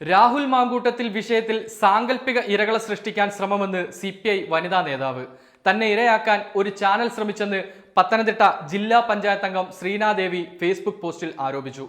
രാഹുൽ മാങ്കൂട്ടത്തിൽ വിഷയത്തിൽ സാങ്കല്പിക ഇരകളെ സൃഷ്ടിക്കാൻ ശ്രമമെന്ന് സി പി ഐ വനിതാ നേതാവ്. തന്നെ ഇരയാക്കാൻ ഒരു ചാനൽ ശ്രമിച്ചെന്ന് പത്തനംതിട്ട ജില്ലാ പഞ്ചായത്ത് അംഗം ശ്രീനാദേവി ഫേസ്ബുക്ക് പോസ്റ്റിൽ ആരോപിച്ചു.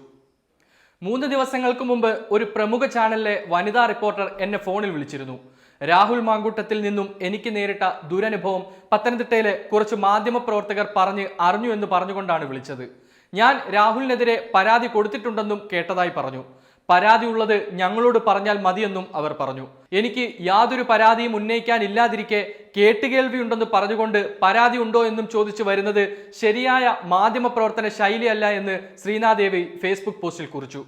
മൂന്ന് ദിവസങ്ങൾക്ക് മുമ്പ് ഒരു പ്രമുഖ ചാനലിലെ വനിതാ റിപ്പോർട്ടർ എന്നെ ഫോണിൽ വിളിച്ചിരുന്നു. രാഹുൽ മാങ്കൂട്ടത്തിൽ നിന്നും എനിക്ക് നേരിട്ട ദുരനുഭവം പത്തനംതിട്ടയിലെ കുറച്ച് മാധ്യമപ്രവർത്തകർ പറഞ്ഞ് അറിഞ്ഞു എന്ന് പറഞ്ഞുകൊണ്ടാണ് വിളിച്ചത്. ഞാൻ രാഹുലിനെതിരെ പരാതി കൊടുത്തിട്ടുണ്ടെന്നും കേട്ടതായി പറഞ്ഞു. പരാതി ഉള്ളത് ഞങ്ങളോട് പറഞ്ഞാൽ മതിയെന്നും അവർ പറഞ്ഞു. എനിക്ക് യാതൊരു പരാതിയും ഉന്നയിക്കാനില്ലാതിരിക്കെ കേട്ടുകേൾവിയുണ്ടെന്ന് പറഞ്ഞുകൊണ്ട് പരാതി ഉണ്ടോ എന്നും ചോദിച്ചു വരുന്നത് ശരിയായ മാധ്യമപ്രവർത്തന ശൈലിയല്ല എന്ന് ശ്രീനാദേവി ഫേസ്ബുക്ക് പോസ്റ്റിൽ കുറിച്ചു.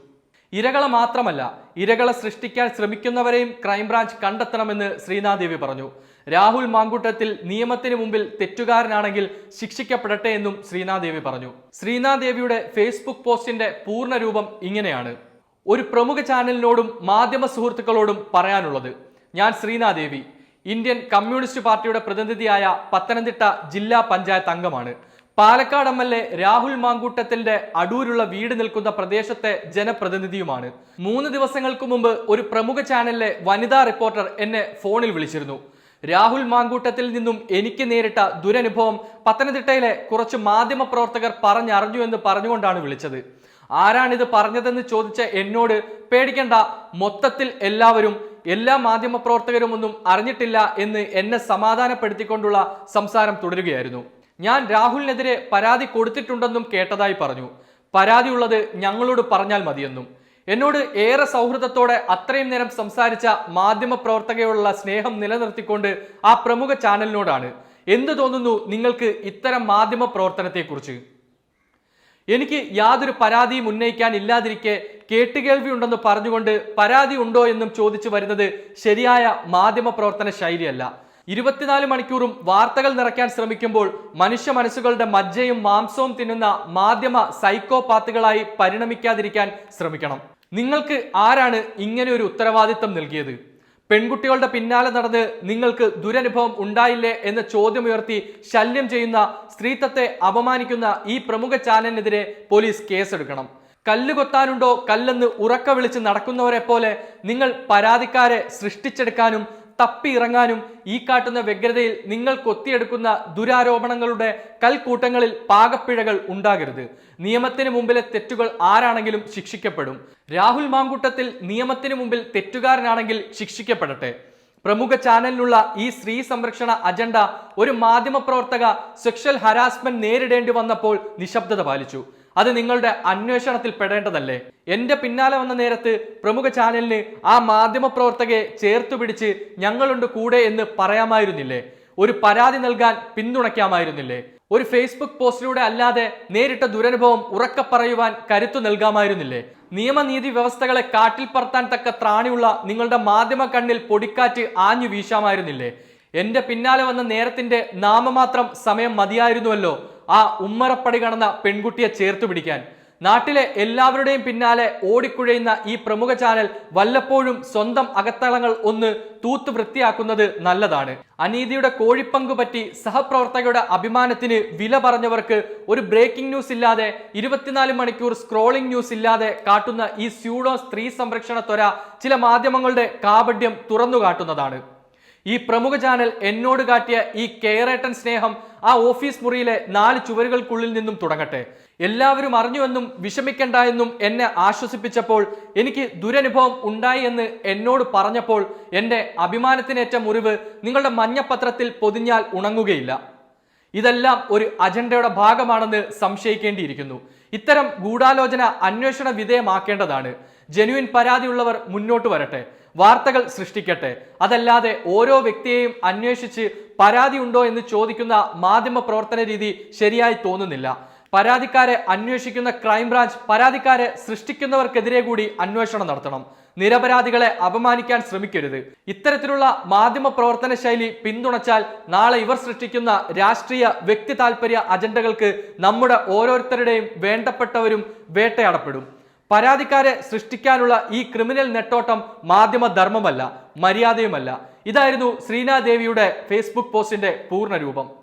ഇരകളെ മാത്രമല്ല ഇരകളെ സൃഷ്ടിക്കാൻ ശ്രമിക്കുന്നവരെയും ക്രൈംബ്രാഞ്ച് കണ്ടെത്തണമെന്ന് ശ്രീനാദേവി പറഞ്ഞു. രാഹുൽ മാങ്കൂട്ടത്തിൽ നിയമത്തിന് മുമ്പിൽ തെറ്റുകാരനാണെങ്കിൽ ശിക്ഷിക്കപ്പെടട്ടെ എന്നും ശ്രീനാദേവി പറഞ്ഞു. ശ്രീനാദേവിയുടെ ഫേസ്ബുക്ക് പോസ്റ്റിന്റെ പൂർണരൂപം ഇങ്ങനെയാണ്. ഒരു പ്രമുഖ ചാനലിനോടും മാധ്യമ സുഹൃത്തുക്കളോടും പറയാനുള്ളത് ഞാൻ ശ്രീനാദേവി ഇന്ത്യൻ കമ്മ്യൂണിസ്റ്റ് പാർട്ടിയുടെ പ്രതിനിധിയായ പത്തനംതിട്ട ജില്ലാ പഞ്ചായത്ത് അംഗമാണ്. Palakkad M L A Rahul മാങ്കൂട്ടത്തിന്റെ അടൂരുള്ള വീട് നിൽക്കുന്ന പ്രദേശത്തെ ജനപ്രതിനിധിയുമാണ്. മൂന്ന് ദിവസങ്ങൾക്ക് മുമ്പ് ഒരു പ്രമുഖ ചാനലിലെ വനിതാ റിപ്പോർട്ടർ എന്നെ ഫോണിൽ വിളിച്ചിരുന്നു. രാഹുൽ മാങ്കൂട്ടത്തിൽ നിന്നും എനിക്ക് നേരിട്ട ദുരനുഭവം പത്തനംതിട്ടയിലെ കുറച്ച് മാധ്യമ പ്രവർത്തകർ പറഞ്ഞറിഞ്ഞു എന്ന് പറഞ്ഞുകൊണ്ടാണ് വിളിച്ചത്. ആരാണിത് പറഞ്ഞതെന്ന് ചോദിച്ച എന്നോട് പേടിക്കണ്ട. മൊത്തത്തിൽ എല്ലാവരും എല്ലാ മാധ്യമ പ്രവർത്തകരും ഒന്നും അറിഞ്ഞിട്ടില്ല എന്ന് എന്നെ സമാധാനപ്പെടുത്തിക്കൊണ്ടുള്ള സംസാരം തുടരുകയായിരുന്നു. ഞാൻ രാഹുലിനെതിരെ പരാതി കൊടുത്തിട്ടുണ്ടെന്നും കേട്ടതായി പറഞ്ഞു. പരാതി ഉള്ളത് ഞങ്ങളോട് പറഞ്ഞാൽ മതിയെന്നും. എന്നോട് ഏറെ സൗഹൃദത്തോടെ അത്രയും നേരം സംസാരിച്ച മാധ്യമ പ്രവർത്തകയോടുള്ള സ്നേഹം നിലനിർത്തിക്കൊണ്ട് ആ പ്രമുഖ ചാനലിനോടാണ്. എന്തു തോന്നുന്നു നിങ്ങൾക്ക് ഇത്തരം മാധ്യമ പ്രവർത്തനത്തെക്കുറിച്ച്? എനിക്ക് യാതൊരു പരാതിയും ഉന്നയിക്കാൻ ഇല്ലാതിരിക്കെ കേട്ടുകേൾവി ഉണ്ടെന്ന് പറഞ്ഞുകൊണ്ട് പരാതി ഉണ്ടോ എന്നും ചോദിച്ചു വരുന്നത് ശരിയായ മാധ്യമ പ്രവർത്തന ശൈലിയല്ല. ഇരുപത്തിനാല് മണിക്കൂറും വാർത്തകൾ നിറയ്ക്കാൻ ശ്രമിക്കുമ്പോൾ മനുഷ്യ മനസ്സുകളുടെ മജ്ജയും മാംസവും തിന്നുന്ന മാധ്യമ സൈക്കോപാത്തുകളായി പരിണമിക്കാതിരിക്കാൻ ശ്രമിക്കണം. നിങ്ങൾക്ക് ആരാണ് ഇങ്ങനെ ഒരു ഉത്തരവാദിത്തം നൽകിയത്? പെൺകുട്ടികളുടെ പിന്നാലെ നടന്ന് നിങ്ങൾക്ക് ദുരനുഭവം ഉണ്ടായില്ലേ എന്ന ചോദ്യമുയർത്തി ശല്യം ചെയ്യുന്ന സ്ത്രീത്വത്തെ അപമാനിക്കുന്ന ഈ പ്രമുഖ ചാനലിനെതിരെ പോലീസ് കേസെടുക്കണം. കല്ല് കൊത്താനുണ്ടോ കല്ലെന്ന് ഉറക്ക വിളിച്ച് നടക്കുന്നവരെ പോലെ നിങ്ങൾ പരാതിക്കാരെ സൃഷ്ടിച്ചെടുക്കാനും തപ്പി ഇറങ്ങാനും ഈ കാട്ടുന്ന വ്യഗ്രതയിൽ നിങ്ങൾ കൊത്തിയെടുക്കുന്ന ദുരാരോപണങ്ങളുടെ കൽക്കൂട്ടങ്ങളിൽ പാകപ്പിഴകൾ ഉണ്ടാകരുത്. നിയമത്തിന് മുമ്പിലെ തെറ്റുകൾ ആരാണെങ്കിലും ശിക്ഷിക്കപ്പെടും. രാഹുൽ മാങ്കൂട്ടത്തിൽ നിയമത്തിന് മുമ്പിൽ തെറ്റുകാരനാണെങ്കിൽ ശിക്ഷിക്കപ്പെടട്ടെ. പ്രമുഖ ചാനലിനുള്ള ഈ സ്ത്രീ സംരക്ഷണ അജണ്ട ഒരു മാധ്യമപ്രവർത്തക സെക്ഷൽ ഹരാസ്മെന്റ് നേരിടേണ്ടി വന്നപ്പോൾ നിശബ്ദത പാലിച്ചു. അത് നിങ്ങളുടെ അന്വേഷണത്തിൽ പെടേണ്ടതല്ലേ? എന്റെ പിന്നാലെ വന്ന നേരത്ത് പ്രമുഖ ചാനലിന് ആ മാധ്യമ പ്രവർത്തകയെ ചേർത്തു പിടിച്ച് ഞങ്ങളുണ്ട് കൂടെ എന്ന് പറയാമായിരുന്നില്ലേ? ഒരു പരാതി നൽകാൻ പിന്തുണയ്ക്കാമായിരുന്നില്ലേ? ഒരു ഫേസ്ബുക്ക് പോസ്റ്റിലൂടെ അല്ലാതെ നേരിട്ട ദുരനുഭവം ഉറക്കെ പറയുവാൻ കരുത്തു നൽകാമായിരുന്നില്ലേ? നിയമനീതി വ്യവസ്ഥകളെ കാട്ടിൽ പറത്താൻ തക്ക ത്രാണിയുള്ള നിങ്ങളുടെ മാധ്യമ കണ്ണിൽ പൊടിക്കാറ്റ് ആഞ്ഞു വീശാമായിരുന്നില്ലേ? എന്റെ പിന്നാലെ വന്ന നേരത്തിന്റെ നാമമാത്രം സമയം മതിയായിരുന്നുവല്ലോ. ആ ഉമ്മറപ്പടി കടന്ന പെൺകുട്ടിയെ ചേർത്തു പിടിക്കാൻ. നാട്ടിലെ എല്ലാവരുടെയും പിന്നാലെ ഓടിക്കുഴയുന്ന ഈ പ്രമുഖ ചാനൽ വല്ലപ്പോഴും സ്വന്തം അകത്തളങ്ങൾ ഒന്ന് തൂത്ത് വൃത്തിയാക്കുന്നത് നല്ലതാണ്. അനീതിയുടെ കോഴിപ്പങ്കു പറ്റി സഹപ്രവർത്തകരുടെ അഭിമാനത്തിന് വില പറഞ്ഞവർക്ക് ഒരു ബ്രേക്കിംഗ് ന്യൂസ് ഇല്ലാതെ ഇരുപത്തിനാല് മണിക്കൂർ സ്ക്രോളിംഗ് ന്യൂസ് ഇല്ലാതെ കാട്ടുന്ന ഈ സ്യൂഡോ സ്ത്രീ സംരക്ഷണ ത്വര ചില മാധ്യമങ്ങളുടെ കാപഡ്യം തുറന്നു കാട്ടുന്നതാണ്. ഈ പ്രമുഖ ചാനൽ എന്നോട് കാട്ടിയ ഈ കെയറേട്ടൻ സ്നേഹം ആ ഓഫീസ് മുറിയിലെ നാല് ചുവരുകൾക്കുള്ളിൽ നിന്നും തുടങ്ങട്ടെ. എല്ലാവരും അറിഞ്ഞുവെന്നും വിഷമിക്കണ്ട എന്നും എന്നെ ആശ്വസിപ്പിച്ചപ്പോൾ എനിക്ക് ദുരനുഭവം ഉണ്ടായി എന്ന് എന്നോട് പറഞ്ഞപ്പോൾ എന്റെ അഭിമാനത്തിനേറ്റ മുറിവ് നിങ്ങളുടെ മഞ്ഞപ്പത്രത്തിൽ പൊതിഞ്ഞാൽ ഉണങ്ങുകയില്ല. ഇതെല്ലാം ഒരു അജണ്ടയുടെ ഭാഗമാണെന്ന് സംശയിക്കേണ്ടിയിരിക്കുന്നു. ഇത്തരം ഗൂഢാലോചന അന്വേഷണ വിധേയമാക്കേണ്ടതാണ്. ജനുവിൻ പരാതിയുള്ളവർ മുന്നോട്ട് വരട്ടെ. വാർത്തകൾ സൃഷ്ടിക്കട്ടെ. അതല്ലാതെ ഓരോ വ്യക്തിയെയും അന്വേഷിച്ച് പരാതി ഉണ്ടോ എന്ന് ചോദിക്കുന്ന മാധ്യമ പ്രവർത്തന രീതി ശരിയായി തോന്നുന്നില്ല. പരാതിക്കാരെ അന്വേഷിക്കുന്ന ക്രൈംബ്രാഞ്ച് പരാതിക്കാരെ സൃഷ്ടിക്കുന്നവർക്കെതിരെ കൂടി അന്വേഷണം നടത്തണം. നിരപരാധികളെ അപമാനിക്കാൻ ശ്രമിക്കരുത്. ഇത്തരത്തിലുള്ള മാധ്യമ പ്രവർത്തന ശൈലി പിന്തുണച്ചാൽ നാളെ ഇവർ സൃഷ്ടിക്കുന്ന രാഷ്ട്രീയ വ്യക്തി അജണ്ടകൾക്ക് നമ്മുടെ ഓരോരുത്തരുടെയും വേണ്ടപ്പെട്ടവരും വേട്ടയാടപ്പെടും. പരാതിക്കാരെ സൃഷ്ടിക്കാനുള്ള ഈ ക്രിമിനൽ നെട്ടോട്ടം മാധ്യമധർമ്മമല്ല മര്യാദയുമല്ല. ഇതായിരുന്നു ശ്രീനാദേവിയുടെ ഫേസ്ബുക്ക് പോസ്റ്റിന്റെ പൂർണ രൂപം.